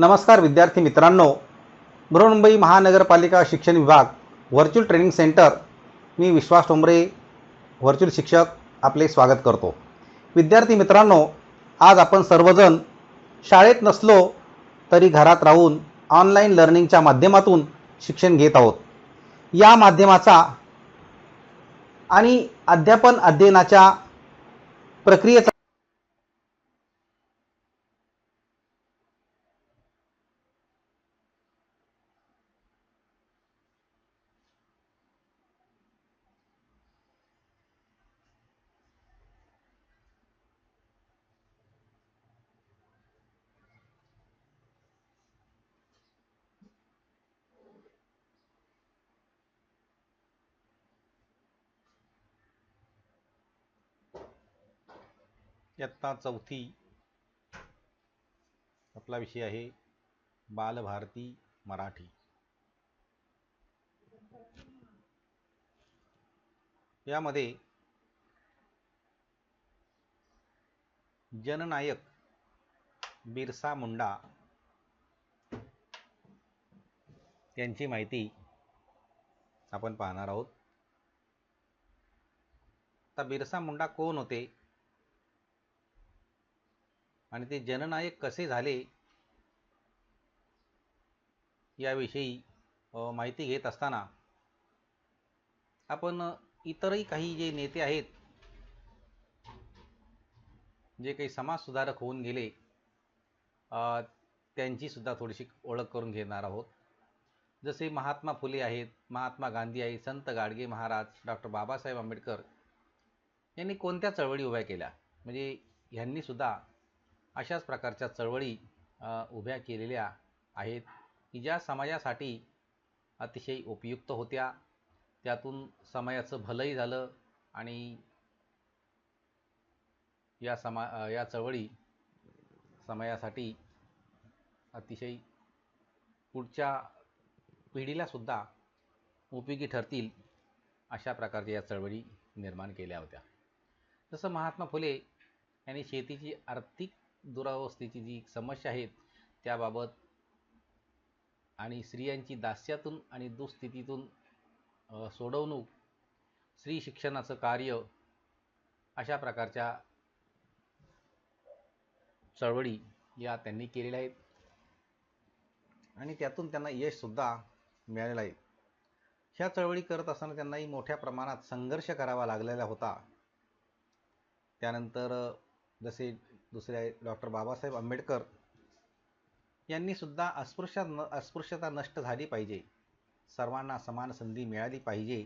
नमस्कार विद्यार्थी मित्रांनो. बृहन्मुंबई महानगरपालिका शिक्षण विभाग व्हर्च्युअल ट्रेनिंग सेंटर मी विश्वास टोंबरे व्हर्च्युअल शिक्षक आपले स्वागत करतो. विद्यार्थी मित्रांनो आज आपण सर्वजण शाळेत नसलो तरी घरात राहून ऑनलाईन लर्निंगच्या माध्यमातून शिक्षण घेत आहोत. या माध्यमाचा आणि अध्यापन अध्ययनाच्या प्रक्रियेचा इयत्ता चौथी आपला विषय आहे बालभारती मराठी. यामध्ये जननायक बिरसा मुंडा यांची माहिती आपण पाहणार आहोत. आता बिरसा मुंडा कोण होते? आणि ते जननायक कसे झाले याविषयी माहिती घेत असताना आपण इतरही काही जे नेते आहेत जे काही समाजसुधारक होऊन गेले अ, त्यांची सुद्धा थोडीशी ओळख करून घेणार आहोत. जसे महात्मा फुले आहेत महात्मा गांधी आहेत संत गाडगे महाराज डॉक्टर बाबासाहेब आंबेडकर यांनी कोणत्या चळवळी उभ्या केल्या? म्हणजे ह्यांनी सुद्धा अशाच प्रकारच्या चळवळी उभ्या केलेल्या आहेत की ज्या समाजासाठी अतिशय उपयुक्त होत्या. त्यातून समाजाचं भलंही झालं आणि या समा या चळवळी समाजासाठी अतिशय पुढच्या पिढीला सुद्धा उपयोगी ठरतील अशा प्रकारच्या या चळवळी निर्माण केल्या होत्या. जसं महात्मा फुले यांनी शेतीची आर्थिक दुरावस्थेची जी समस्या आहेत त्याबाबत आणि स्त्रियांची दास्यातून आणि दुस्थितीतून सोडवणूक स्त्री शिक्षणाचं कार्य अशा प्रकारच्या चळवळी या त्यांनी केलेल्या आहेत. आणि त्यातून त्यांना यशसुद्धा मिळालेलं आहे. ह्या चळवळी करत असताना त्यांनाही मोठ्या प्रमाणात संघर्ष करावा लागलेला होता. त्यानंतर जसे दुसरे आहे डॉक्टर बाबासाहेब आंबेडकर यांनी सुद्धा अस्पृश्य न अस्पृश्यता नष्ट झाली पाहिजे. सर्वांना समान संधी मिळाली पाहिजे.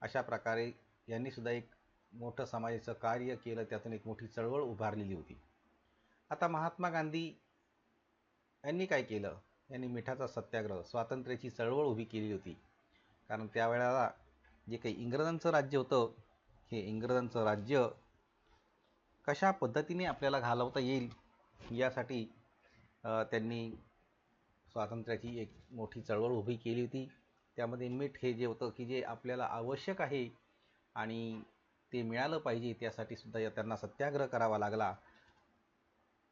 अशा प्रकारे यांनीसुद्धा एक मोठं समाजाचं कार्य केलं. त्यातून एक मोठी चळवळ उभारलेली होती. आता महात्मा गांधी यांनी काय केलं? यांनी मिठाचा सत्याग्रह स्वातंत्र्याची चळवळ उभी केली होती. कारण त्यावेळेला जे काही इंग्रजांचं राज्य होतं हे इंग्रजांचं राज्य कशा पद्धतीने आपल्याला घालवता येईल यासाठी त्यांनी स्वातंत्र्याची एक मोठी चळवळ उभी केली होती. त्यामध्ये मीठ हे जे होतं की जे आपल्याला आवश्यक आहे आणि ते मिळालं पाहिजे त्यासाठी सुद्धा या- त्यांना सत्याग्रह करावा लागला.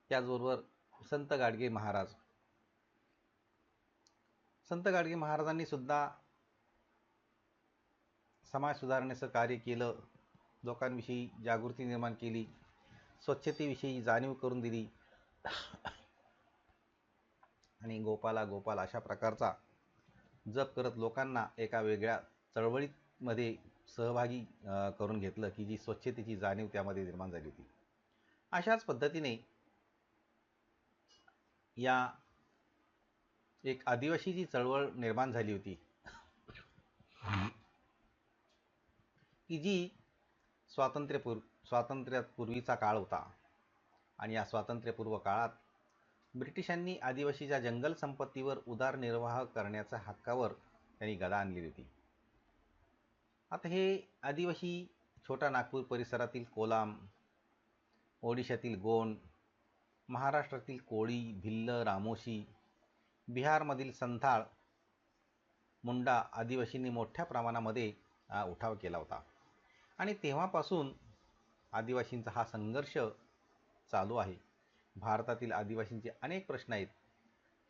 त्याचबरोबर संत गाडगे महाराज. संत गाडगे महाराजांनी सुद्धा समाज सुधारण्याचं कार्य केलं लोकांविषयी जागृती निर्माण केली. स्वच्छतेविषयी जाणीव करून दिली. आणि गोपाला गोपाल अशा प्रकारचा जप करत लोकांना एका वेगळ्या चळवळीमध्ये सहभागी करून घेतलं की जी स्वच्छतेची जाणीव त्यामध्ये निर्माण झाली होती. अशाच पद्धतीने या एक आदिवासीची चळवळ निर्माण झाली होती की जी स्वातंत्र्यपूर्व स्वातंत्र्यापूर्वीचा काळ होता. आणि या स्वातंत्र्यपूर्व काळात ब्रिटिशांनी आदिवासीच्या जंगल संपत्तीवर उदारनिर्वाह करण्याच्या हक्कावर त्यांनी गदा आणलेली होती. आता हे आदिवासी छोटा नागपूर परिसरातील कोलाम ओडिशातील गोंड महाराष्ट्रातील कोळी भिल्ल रामोशी बिहारमधील संथाळ मुंडा आदिवासींनी मोठ्या प्रमाणामध्ये उठाव केला होता. आणि तेव्हापासून आदिवासींचा हा संघर्ष चालू आहे. भारतातील आदिवासींचे अनेक प्रश्न आहेत.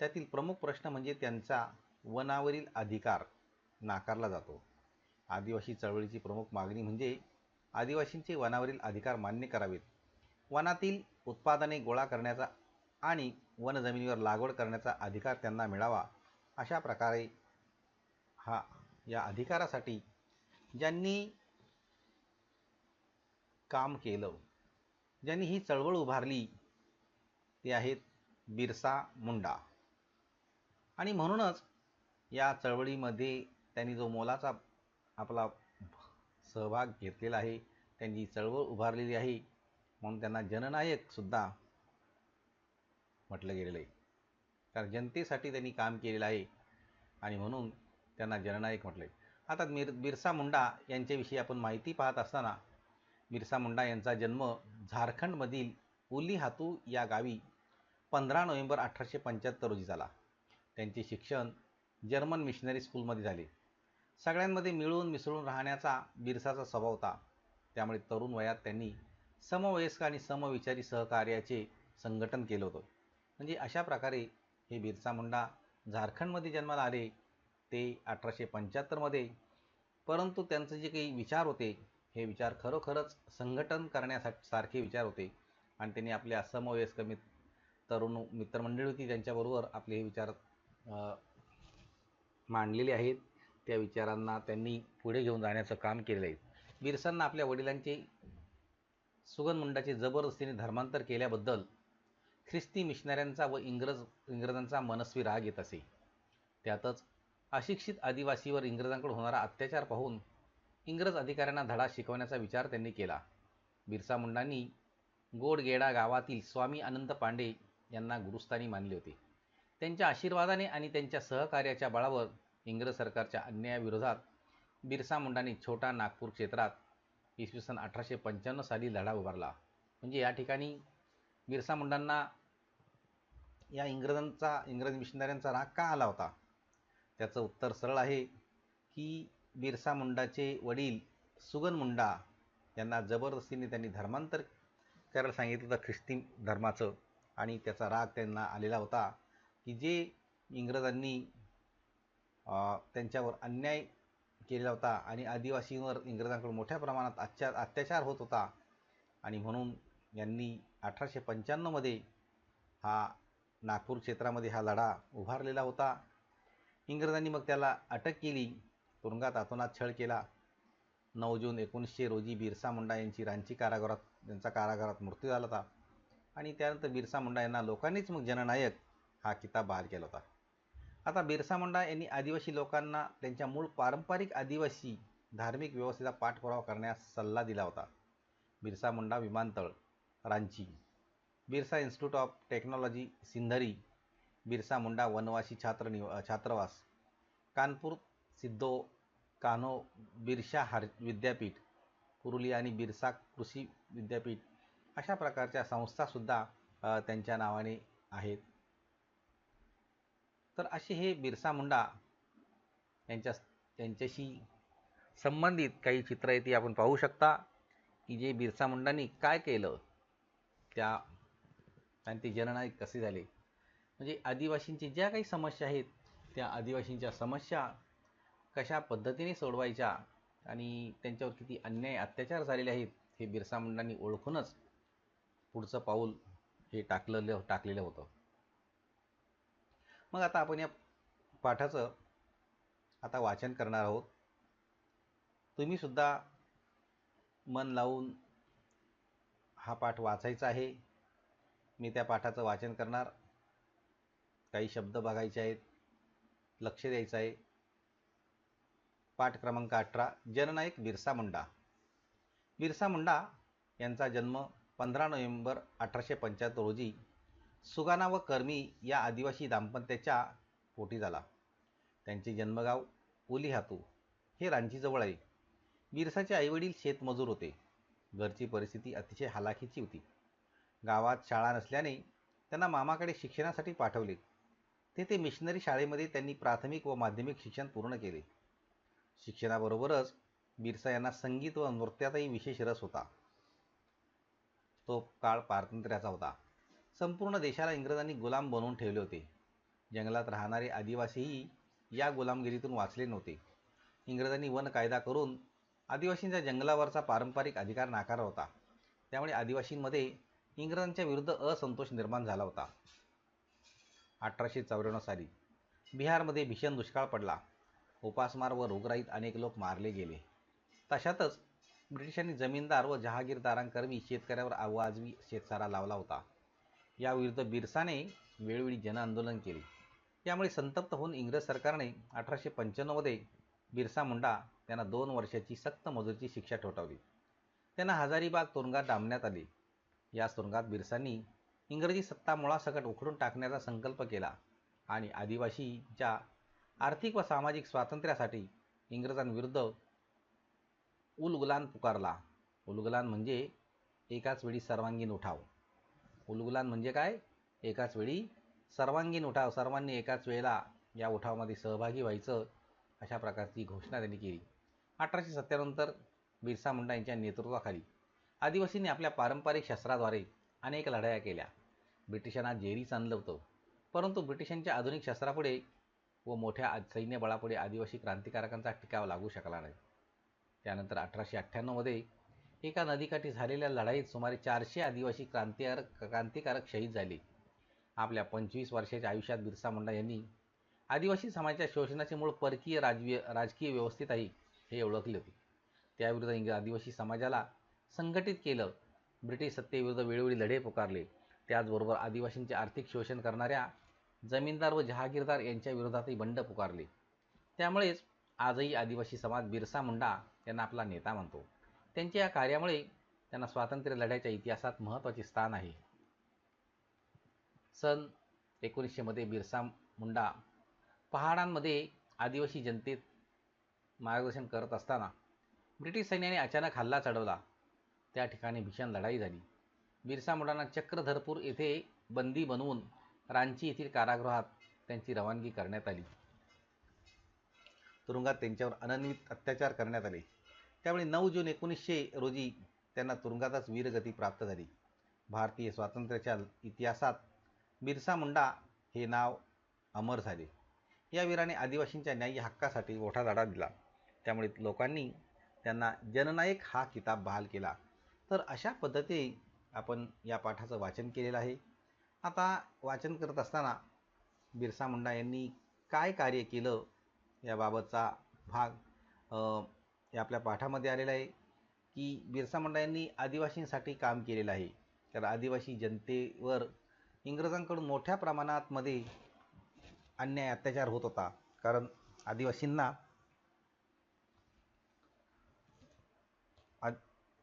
त्यातील प्रमुख प्रश्न म्हणजे त्यांचा वनावरील अधिकार नाकारला जातो. आदिवासी चळवळीची प्रमुख मागणी म्हणजे आदिवासींचे वनावरील अधिकार मान्य करावेत. वनातील उत्पादने गोळा करण्याचा आणि वनजमिनीवर लागवड करण्याचा अधिकार त्यांना मिळावा अशा प्रकारे हा या अधिकारासाठी ज्यांनी काम केलं. ज्यांनी ही चळवळ उभारली ते आहेत बिरसा मुंडा. आणि म्हणूनच या चळवळीमध्ये त्यांनी जो मोलाचा आपला सहभाग घेतलेला आहे त्यांची चळवळ उभारलेली आहे म्हणून त्यांना जननायकसुद्धा म्हटलं गेलेलं आहे. कारण जनतेसाठी त्यांनी काम केलेलं आहे आणि म्हणून त्यांना जननायक म्हटलं आहे. आता मिर बिरसा मुंडा यांच्याविषयी आपण माहिती पाहत असताना बिरसा मुंडा यांचा जन्म झारखंडमधील उलीहातू या गावी पंधरा नोव्हेंबर अठराशे पंच्याहत्तर रोजी झाला. त्यांचे शिक्षण जर्मन मिशनरी स्कूलमध्ये झाले. सगळ्यांमध्ये मिळून मिसळून राहण्याचा बिरसाचा स्वभाव होता. त्यामुळे तरुण वयात त्यांनी समवयस्क आणि समविचारी सहकार्याचे संघटन केलं होतं. म्हणजे अशा प्रकारे हे बिरसा मुंडा झारखंडमध्ये जन्माला आले ते अठराशे पंच्याहत्तरमध्ये. परंतु त्यांचे जे काही विचार होते हे विचार खरोखरच संघटन करण्यासाठी सारखे विचार होते. आणि त्यांनी आपल्या समवयस्क मित तरुण मित्रमंडळी होती त्यांच्याबरोबर आपले हे विचार मांडलेले आहेत. त्या विचारांना त्यांनी पुढे घेऊन जाण्याचं काम केलेलं आहे. बिरसांना आपल्या वडिलांचे सुगन मुंडाचे जबरदस्तीने धर्मांतर केल्याबद्दल ख्रिस्ती मिशनऱ्यांचा व इंग्रज इंग्रजांचा मनस्वी राग येत असे. त्यातच अशिक्षित आदिवासीवर इंग्रजांकडून होणारा अत्याचार पाहून इंग्रज अधिकाऱ्यांना धडा शिकवण्याचा विचार त्यांनी केला. बिरसा मुंडांनी गोडगेडा गावातील स्वामी अनंत पांडे यांना गुरुस्थानी मानले होते. त्यांच्या आशीर्वादाने आणि त्यांच्या सहकार्याच्या बळावर इंग्रज सरकारच्या अन्यायाविरोधात बिरसा मुंडांनी छोटा नागपूर क्षेत्रात इसवी सन अठराशे पंच्याण्णव साली लढा उभारला. म्हणजे या ठिकाणी बिरसा मुंडांना या इंग्रजांचा इंग्रज मिशनऱ्यांचा राग का आला होता? त्याचं उत्तर सरळ आहे की बिरसा मुंडाचे वडील सुगन मुंडा यांना जबरदस्तीने त्यांनी धर्मांतर करायला सांगितलं होतं ख्रिस्ती धर्माचं. आणि त्याचा राग त्यांना आलेला होता की जे इंग्रजांनी त्यांच्यावर अन्याय केलेला होता आणि आदिवासींवर इंग्रजांकडून मोठ्या प्रमाणात अत्या अत्याचार होत होता आणि म्हणून यांनी अठराशे पंच्याण्णवमध्ये हा नागपूर क्षेत्रामध्ये हा लढा उभारलेला होता. इंग्रजांनी मग त्याला अटक केली. तुरुंगात आतोनात छळ केला. नऊ जून एकोणीसशे रोजी बिरसा मुंडा यांची रांची कारागृहात यांचा कारागृहात मृत्यू झाला होता. आणि त्यानंतर बिरसा मुंडा यांना लोकांनीच मग जननायक हा किताब बहाल केला होता. आता बिरसा मुंडा यांनी आदिवासी लोकांना त्यांच्या मूळ पारंपरिक आदिवासी धार्मिक व्यवस्थेचा पाठपुरावा करण्यास सल्ला दिला होता. बिरसा मुंडा विमानतळ Ranchi. Birsa institute of technology Sindri. Birsa Munda वनवासी छात्र निव छात्रावास. कानपूर सिद्धो कान्हो बिरशा हार विद्यापीठ पुरुलिया आणि बिरसा कृषी विद्यापीठ अशा प्रकारच्या संस्थासुद्धा त्यांच्या नावाने आहेत. तर असे हे बिरसा मुंडा यांच्या त्यांच्याशी संबंधित काही चित्र आहे ती आपण पाहू शकता. की जे बिरसा मुंडांनी काय केलं त्या आणि ते जननायक कसे झाले. म्हणजे आदिवासींची ज्या काही समस्या आहेत त्या आदिवासींच्या समस्या कशा पद्धतीने सोडवायच्या आणि त्यांच्यावर किती अन्याय अत्याचार झालेले आहेत हे बिरसा मुंडांनी ओळखूनच पुढचं पाऊल हे टाकलेलं टाकलेलं होतं. मग आता आपण या पाठाचं आता वाचन करणार आहोत. तुम्हीसुद्धा मन लावून हा पाठ वाचायचा आहे. मी त्या पाठाचं वाचन करणार. काही शब्द बघायचे आहेत लक्ष द्यायचं आहे. पाठ क्रमांक अठरा जननायक बिरसा मुंडा. बिरसा मुंडा यांचा जन्म पंधरा नोव्हेंबर अठराशे पंच्याहत्तर रोजी सुगाना व कर्मी या आदिवासी दाम्पत्याच्या पोटी झाला. त्यांचे जन्मगाव उलिहातू हे रांचीजवळ आहे. बिरसाचे आईवडील शेतमजूर होते. घरची परिस्थिती अतिशय हालाखीची होती. गावात शाळा नसल्याने त्यांना मामाकडे शिक्षणासाठी पाठवले. तेथे मिशनरी शाळेमध्ये त्यांनी प्राथमिक व माध्यमिक शिक्षण पूर्ण केले. शिक्षणाबरोबरच बिरसा यांना संगीत व नृत्यातही विशेष रस होता. तो काळ पारतंत्र्याचा होता. संपूर्ण देशाला इंग्रजांनी गुलाम बनवून ठेवले होते. जंगलात राहणारे आदिवासीही या गुलामगिरीतून वाचले नव्हते. इंग्रजांनी वन कायदा करून आदिवासींचा जंगलावरचा पारंपरिक अधिकार नाकारला होता. त्यामुळे आदिवासींमध्ये इंग्रजांच्या विरुद्ध असंतोष निर्माण झाला होता. अठराशे चौऱ्याण्णव साली बिहारमध्ये भीषण दुष्काळ पडला. उपासमार व रोगराईत अनेक लोक मारले गेले. तशातच ब्रिटिशांनी जमीनदार व जहागीरदारांकरवी शेतकऱ्यावर आवाजवी शेतसारा लावला होता. याविरुद्ध बिरसाने वेळोवेळी जनआंदोलन केले. यामुळे संतप्त होऊन इंग्रज सरकारने अठराशे पंच्याण्णवमध्ये बिरसा मुंडा यांना दोन वर्षाची सक्त मजुरीची शिक्षा ठोठावली. त्यांना हजारीबाग तुरुंगात डांबण्यात आले. या तुरुंगात बिरसांनी इंग्रजी सत्ता मुळासकट उखडून टाकण्याचा संकल्प केला आणि आदिवासीच्या आर्थिक व सामाजिक स्वातंत्र्यासाठी इंग्रजांविरुद्ध उलगुलान पुकारला. उलगुलान म्हणजे एकाच वेळी सर्वांगीण उठाव. उलगुलान म्हणजे काय? एकाच वेळी सर्वांगीण उठाव. सर्वांनी एकाच वेळेला या उठावामध्ये सहभागी व्हायचं अशा प्रकारची घोषणा त्यांनी केली. अठराशे सत्त्यानंतर बिरसा मुंडा यांच्या नेतृत्वाखाली आदिवासींनी आपल्या पारंपरिक शस्त्राद्वारे अनेक लढाया केल्या. ब्रिटिशांना जेरीच आणलं होतं. परंतु ब्रिटिशांच्या आधुनिक शस्त्रापुढे व मोठ्या सैन्यबळापुढे आदिवासी क्रांतिकारकांचा टिकाव लागू शकला नाही. त्यानंतर अठराशे अठ्ठ्याण्णवमध्ये एका नदीकाठी झालेल्या लढाईत सुमारे चारशे आदिवासी क्रांतिकार क्रांतिकारक शहीद झाले. आपल्या पंचवीस वर्षाच्या आयुष्यात बिरसा मुंडा यांनी आदिवासी समाजाच्या शोषणाचे मूळ परकीय राजवीय राजकीय व्यवस्थेत आहे हे ओळखले होते. त्याविरुद्ध इंग्रज आदिवासी समाजाला संघटित केलं. ब्रिटिश सत्तेविरुद्ध वेळोवेळी लढे पुकारले. त्याचबरोबर आदिवासींचे आर्थिक शोषण करणाऱ्या जमीनदार व जहागीरदार यांच्या विरोधातही बंड पुकारले. त्यामुळेच आजही आदिवासी समाज बिरसा मुंडा यांना आपला नेता म्हणतो. त्यांच्या या कार्यामुळे त्यांना स्वातंत्र्य लढ्याच्या इतिहासात महत्त्वाचे स्थान आहे. सन एकोणीसशेमध्ये बिरसा मुंडा पहाडांमध्ये आदिवासी जनतेत मार्गदर्शन करत असताना ब्रिटिश सैन्याने अचानक हल्ला चढवला. त्या ठिकाणी भीषण लढाई झाली. बिरसा मुंडांना चक्रधरपूर येथे बंदी बनवून रांची येथील कारागृहात त्यांची रवानगी करण्यात आली. तुरुंगात त्यांच्यावर अनन्वित अत्याचार करण्यात आले. त्यामुळे नऊ जून एकोणीसशे रोजी त्यांना तुरुंगातच वीरगती प्राप्त झाली. भारतीय स्वातंत्र्याच्या इतिहासात बिरसा मुंडा हे नाव अमर झाले. या वीराने आदिवासींच्या न्याय्य हक्कासाठी मोठा लढा दिला. त्यामुळे लोकांनी त्यांना जननायक हा किताब बहाल केला. तर अशा पद्धतीने आपण या पाठाचं वाचन केलेलं आहे. आता वाचन करत असताना बिरसा मुंडा यांनी काय कार्य केलं याबाबतचा भाग या आपल्या पाठामध्ये आलेला आहे की बिरसा मुंडा यांनी आदिवासींसाठी काम केलेलं आहे. तर आदिवासी जनतेवर इंग्रजांकडून मोठ्या प्रमाणात मध्ये अन्याय अत्याचार होत होता. कारण आदिवासींना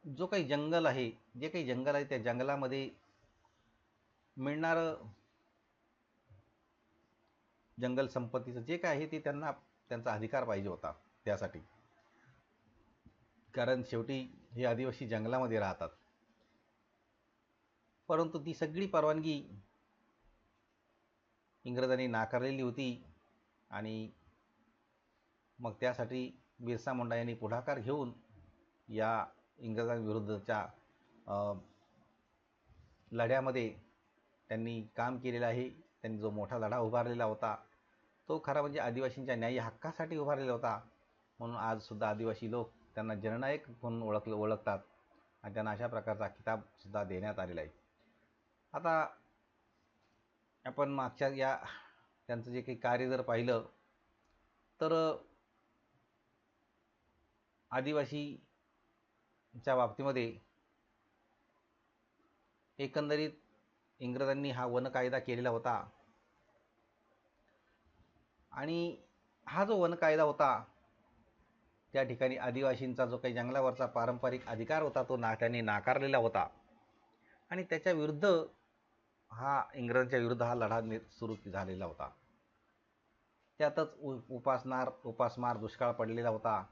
जो काही जंगल आहे जे काही जंगल आहे त्या जंगलामध्ये मिळणारं जंगल संपत्तीचं जे काय आहे ते त्यांना त्यांचा अधिकार पाहिजे होता त्यासाठी. कारण शेवटी हे आदिवासी जंगलामध्ये राहतात. परंतु ती सगळी परवानगी इंग्रजांनी नाकारलेली होती आणि मग त्यासाठी बिरसा मुंडा यांनी पुढाकार घेऊन या इंग्रजांविरुद्धच्या लढ्यामध्ये त्यांनी काम केलेलं आहे. त्यांनी जो मोठा लढा उभारलेला होता तो खरा म्हणजे आदिवासींच्या न्याय्य हक्कासाठी उभारलेला होता. म्हणून आजसुद्धा आदिवासी लोक त्यांना जननायक म्हणून ओळखलं ओळखतात आणि त्यांना अशा प्रकारचा किताबसुद्धा देण्यात आलेला आहे. आता आपण मागच्या या त्यांचं जे काही कार्य जर पाहिलं तर आदिवासीच्या बाबतीमध्ये एकंदरीत इंग्रजांनी हा वन कायदा केलेला होता. आणि हा जो वन कायदा होता त्या ठिकाणी आदिवासींचा जो काही जंगलावरचा पारंपरिक अधिकार होता तो ना त्यांनी नाकारलेला होता. आणि त्याच्या विरुद्ध हा इंग्रजांच्या विरुद्ध हा लढा सुरू झालेला होता. त्यातच उ उपासनार उपासमार दुष्काळ पडलेला होता.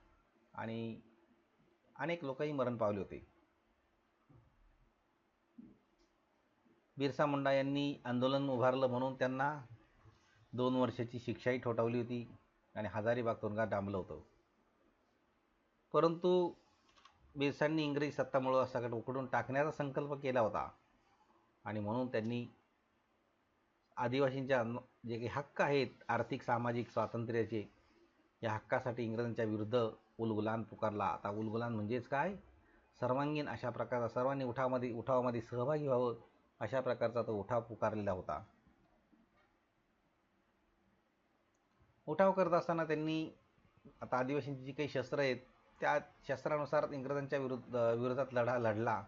आणि अनेक लोकही मरण पावले होते. बिरसा मुंडा यांनी आंदोलन उभारलं म्हणून त्यांना दोन वर्षाची शिक्षाही ठोठावली होती आणि हजारीबाग तुरुंगात डांबलं होतं. परंतु बिरसांनी इंग्रजी सत्तामुळं सगळं उकडून टाकण्याचा संकल्प केला होता. आणि म्हणून त्यांनी आदिवासींच्या जे काही हक्क आहेत आर्थिक सामाजिक स्वातंत्र्याचे या हक्कासाठी इंग्रजांच्या विरुद्ध उलगुलान पुकारला. आता उलगुलान म्हणजेच काय? सर्वांगीण अशा प्रकारचा सर्वांनी उठावामध्ये उठावामध्ये सहभागी व्हावं अशा प्रकारचा तो उठाव पुकारलेला होता. उठाव करत असताना त्यांनी आता आदिवासींची जी काही शस्त्र आहेत त्या शस्त्रानुसार इंग्रजांच्या विरुद्ध विरोधात लढा लढला.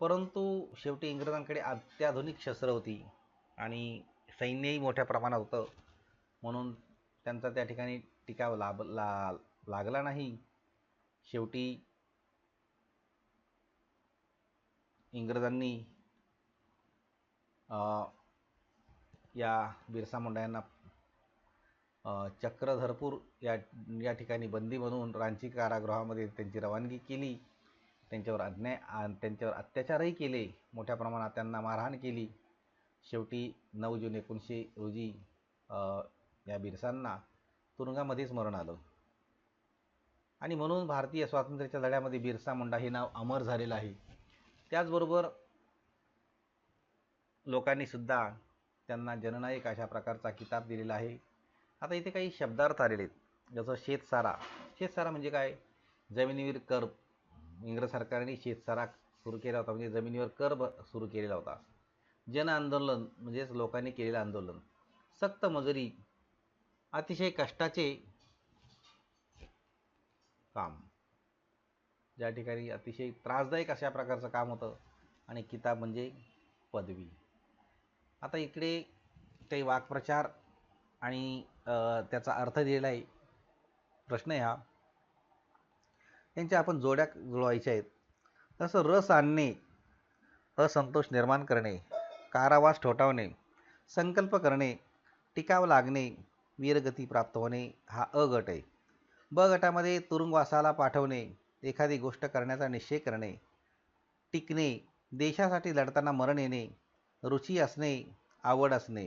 परंतु शेवटी इंग्रजांकडे अत्याधुनिक शस्त्र होती आणि सैन्यही मोठ्या प्रमाणात होतं. म्हणून त्यांचा त्या ठिकाणी टिकाव लाभ ला लागला नाही. शेवटी इंग्रजांनी या बिरसा मुंडा यांना चक्रधरपूर या या ठिकाणी बंदी बनवून रांची कारागृहामध्ये त्यांची रवानगी केली. त्यांच्यावर अन्याय त्यांच्यावर अत्याचारही केले. मोठ्या प्रमाणात त्यांना मारहाण केली. शेवटी नऊ जून एकोणीसशे रोजी या बिरसांना तुरुंगामध्येच मरण आलं. आणि म्हणून भारतीय स्वातंत्र्याच्या लढ्यामध्ये बिरसा मुंडा हे नाव अमर झालेलं आहे. त्याचबरोबर लोकांनी सुद्धा त्यांना जननायक अशा प्रकारचा किताब दिलेला आहे. आता इथे काही शब्दार्थ आलेले आहेत. जसं शेतसारा. शेतसारा म्हणजे काय? जमिनीवर कर इंग्रज सरकारने शेतसारा सुरू केला होता. म्हणजे जमिनीवर कर ब सुरू केलेला होता. जन आंदोलन म्हणजेच लोकांनी केलेलं आंदोलन. सक्त मजुरी. अतिशय कष्टाचे काम. ज्या ठिकाणी अतिशय त्रासदायक अशा प्रकारचं काम होतं. आणि किताब म्हणजे पदवी. आता इकडे काही वाक्प्रचार आणि त्याचा अर्थ दिलेला आहे. प्रश्न ह्या हा. आपण जोड्या जुळवायच्या आहेत. तसं रस आणणे असंतोष निर्माण करणे कारावास ठोठावणे संकल्प करणे टिकाव लागणे वीरगती प्राप्त होणे हा अ गट आहे. ब गटामध्ये तुरुंगवासाला पाठवणे एखादी गोष्ट करण्याचा निश्चय करणे टिकणे देशासाठी लढताना मरण येणे रुची असणे आवड असणे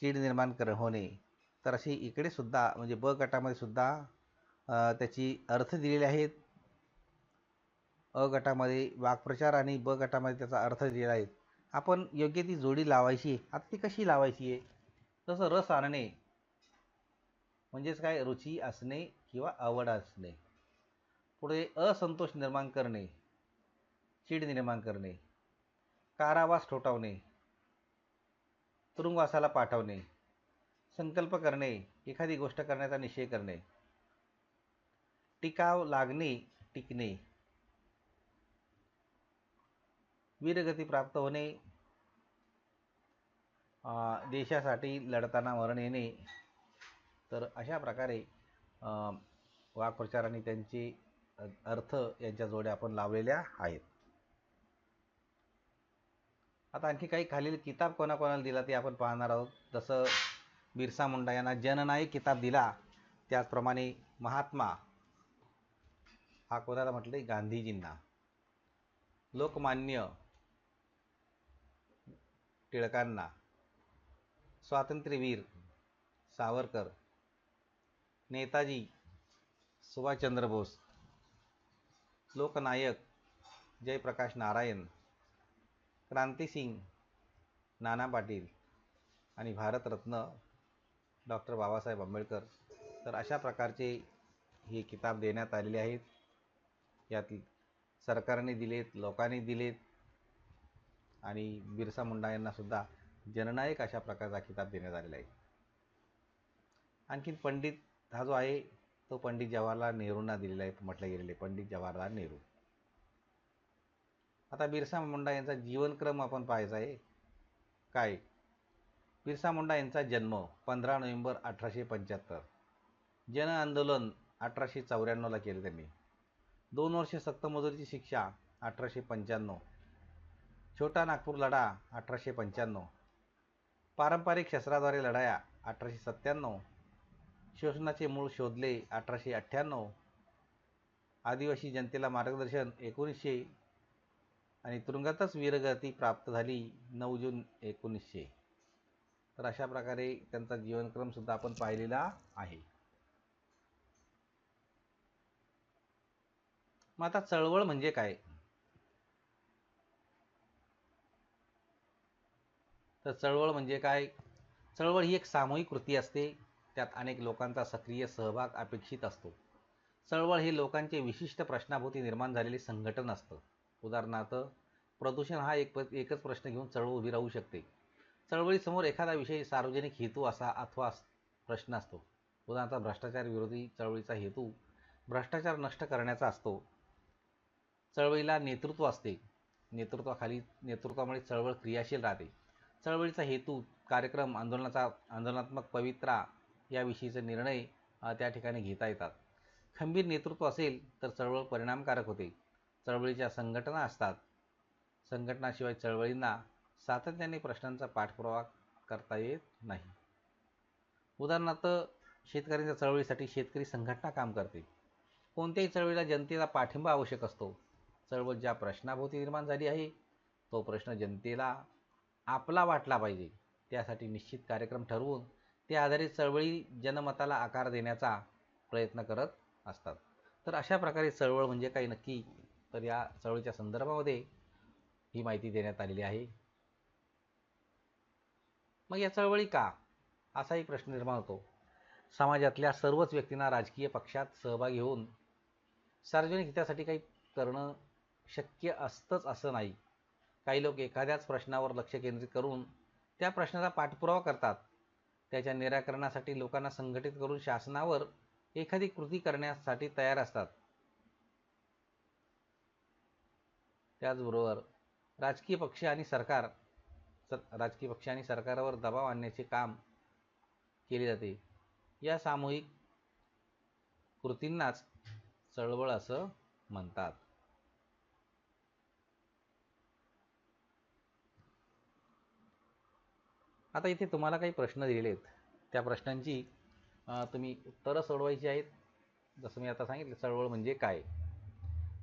चीड निर्माण कर होणे तर अशी इकडे सुद्धा म्हणजे ब गटामध्ये सुद्धा त्याची अर्थ दिलेले आहेत. अ गटामध्ये वाक्प्रचार आणि ब गटामध्ये त्याचा अर्थ दिलेला आहे. आपण योग्य ती जोडी लावायची आता ती कशी लावायची आहे? जसं रस आणणे. म्हणजेच काय? रुची असणे किंवा आवड असणे. पुढे असंतोष निर्माण करणे. चीड निर्माण करणे. कारावास ठोठावणे. तुरुंगवासाला पाठवणे संकल्प करणे एखादी गोष्ट करण्याचा निश्चय करणे टिकाव लागणे टिकणे वीरगती प्राप्त होणे अं, देशासाठी लढताना मरण येणे तर अशा प्रकारे अं, आणि त्यांचे अर्थ यांच्या जोड्या आपण लावलेल्या आहेत. आता आणखी काही खालील किताब कोणाकोणाला दिला ते आपण पाहणार आहोत. जसं बिरसा मुंडा यांना जननायक किताब दिला त्याचप्रमाणे महात्मा हा कोणाला म्हटले गांधीजींना. लोकमान्य टिळकांना. स्वातंत्र्यवीर सावरकर. नेताजी सुभाषचंद्र बोस. लोकनायक जयप्रकाश नारायण. क्रांतीसिंग नाना पाटील आणि भारतरत्न डॉक्टर बाबासाहेब आंबेडकर तर अशा प्रकारचे हे किताब देण्यात आलेले आहेत. यात सरकारने दिलेत लोकांनी दिलेत आणि बिरसा मुंडा यांनासुद्धा जननायक अशा प्रकारचा किताब देण्यात आलेला आहे. आणखीन पंडित हा जो आहे तो पंडित जवाहरलाल नेहरूंना दिलेला आहे म्हटलं गेलेले पंडित जवाहरलाल नेहरू. आता बिरसा मुंडा यांचा जीवनक्रम आपण पाहायचा आहे. काय? बिरसा मुंडा यांचा जन्म पंधरा नोव्हेंबर अठराशे पंच्याहत्तर. जन आंदोलन अठराशे चौऱ्याण्णवला केले त्यांनी. दोन वर्षे सक्तमजुरीची शिक्षा अठराशे पंच्याण्णव. छोटा नागपूर लढा अठराशे पंच्याण्णव. पारंपरिक शस्त्राद्वारे लढाया अठराशे सत्त्याण्णव. शोषणाचे मूळ शोधले अठराशे अठ्ठ्याण्णव. आदिवासी जनतेला मार्गदर्शन एकोणीसशे आणि तुरुंगातच वीरगती प्राप्त झाली नऊ जून एकोणीसशे. तर अशा प्रकारे त्यांचा जीवनक्रम सुद्धा आपण पाहिलेला आहे. मग आता चळवळ म्हणजे काय? तर चळवळ म्हणजे काय? चळवळ ही एक सामूहिक कृती असते. त्यात अनेक लोकांचा सक्रिय सहभाग अपेक्षित असतो. चळवळ हे लोकांचे विशिष्ट प्रश्नाभोवती निर्माण झालेले संघटन असतं. उदाहरणार्थ प्रदूषण हा एक एकच प्रश्न घेऊन चळवळ उभी राहू शकते. चळवळीसमोर एखादा विषय सार्वजनिक हेतू असा अथवा प्रश्न असतो. उदाहरणार्थ भ्रष्टाचार विरोधी चळवळीचा हेतू भ्रष्टाचार नष्ट करण्याचा असतो. चळवळीला नेतृत्व असते. नेतृत्वाखाली नेतृत्वामुळे चळवळ क्रियाशील राहते. चळवळीचा हेतू कार्यक्रम आंदोलनाचा आंदोलनात्मक पवित्रा याविषयीचे निर्णय त्या ठिकाणी घेता येतात. खंबीर नेतृत्व असेल तर चळवळ परिणामकारक होते. चळवळीच्या संघटना असतात. संघटनाशिवाय चळवळींना सातत्याने प्रश्नांचा पाठपुरावा करता येत नाही. उदाहरणार्थ शेतकऱ्यांच्या चळवळीसाठी शेतकरी संघटना काम करते. कोणत्याही चळवळीला जनतेचा पाठिंबा आवश्यक असतो. चळवळ ज्या प्रश्नाभोवती निर्माण झाली आहे तो प्रश्न जनतेला आपला वाटला पाहिजे. त्यासाठी निश्चित कार्यक्रम ठरवून त्या आधारित चळवळी जनमताला आकार देण्याचा प्रयत्न करत असतात. तर अशा प्रकारे चळवळ म्हणजे काही नक्की तर या चळवळीच्या संदर्भामध्ये ही माहिती देण्यात आलेली आहे. मग या चळवळी का? असाही प्रश्न निर्माण होतो. समाजातल्या सर्वच व्यक्तींना राजकीय पक्षात सहभागी होऊन सार्वजनिक हितासाठी काही करणं शक्य असतंच असं नाही. काही लोक एखाद्याच प्रश्नावर लक्ष केंद्रित करून त्या प्रश्नाचा पाठपुरावा करतात. त्याच्या निराकरणासाठी लोकांना संघटित करून शासनावर एखादी कृती करण्यासाठी तयार असतात. त्याचबरोबर राजकीय पक्ष आणि सरकार राजकीय पक्ष आणि सरकारवर दबाव आणण्याचे काम केले जाते. या सामूहिक कृतींनाच चळवळ असं म्हणतात. आता इथे तुम्हाला काही प्रश्न दिलेले आहेत. त्या प्रश्नांची तुम्ही उत्तरं सोडवायची आहेत. जसं मी आता सांगितलं चळवळ म्हणजे काय?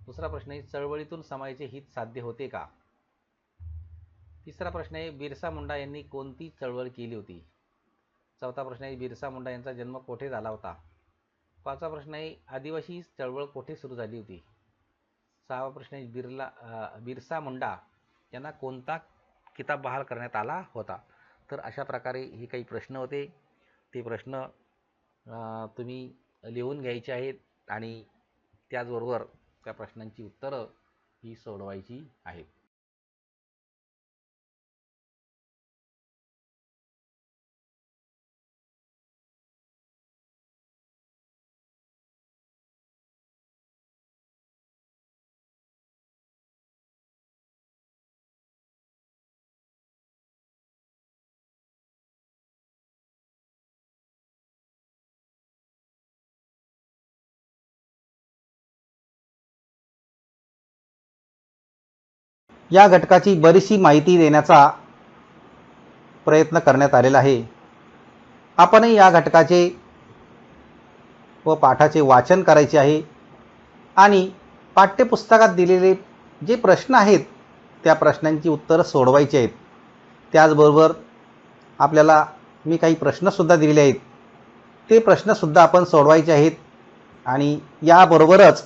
दुसरा प्रश्न आहे चळवळीतून समाजाचे हित साध्य होते का? तिसरा प्रश्न आहे बिरसा मुंडा यांनी कोणती चळवळ केली होती? चौथा प्रश्न आहे बिरसा मुंडा यांचा जन्म कोठे झाला होता? पाचवा प्रश्न आहे आदिवासी चळवळ कोठे सुरू झाली होती? सहावा प्रश्न आहे बिरला बिरसा मुंडा यांना कोणता किताब बहाल करण्यात आला होता? तर अशा प्रकारे हे काही प्रश्न होते. ते प्रश्न तुम्ही लिहून घ्यायचे आहेत आणि त्याचबरोबर त्या प्रश्नांची उत्तरं ही सोडवायची आहेत. या घटकाची बरीचशी माहिती देण्याचा प्रयत्न करण्यात आलेला आहे. आपणही या घटकाचे व पाठाचे वाचन करायचे आहे आणि पाठ्यपुस्तकात दिलेले जे प्रश्न आहेत त्या प्रश्नांची उत्तरं सोडवायची आहेत. त्याचबरोबर आपल्याला मी काही प्रश्नसुद्धा दिलेले आहेत. ते प्रश्नसुद्धा आपण सोडवायचे आहेत आणि याबरोबरच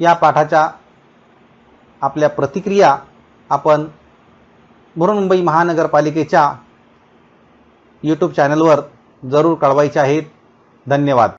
या पाठाच्या आपल्या प्रतिक्रिया आपण बृहन्मुंबई महानगरपालिकेच्या यूट्यूब चॅनलवर जरूर कळवायचे आहेत. धन्यवाद.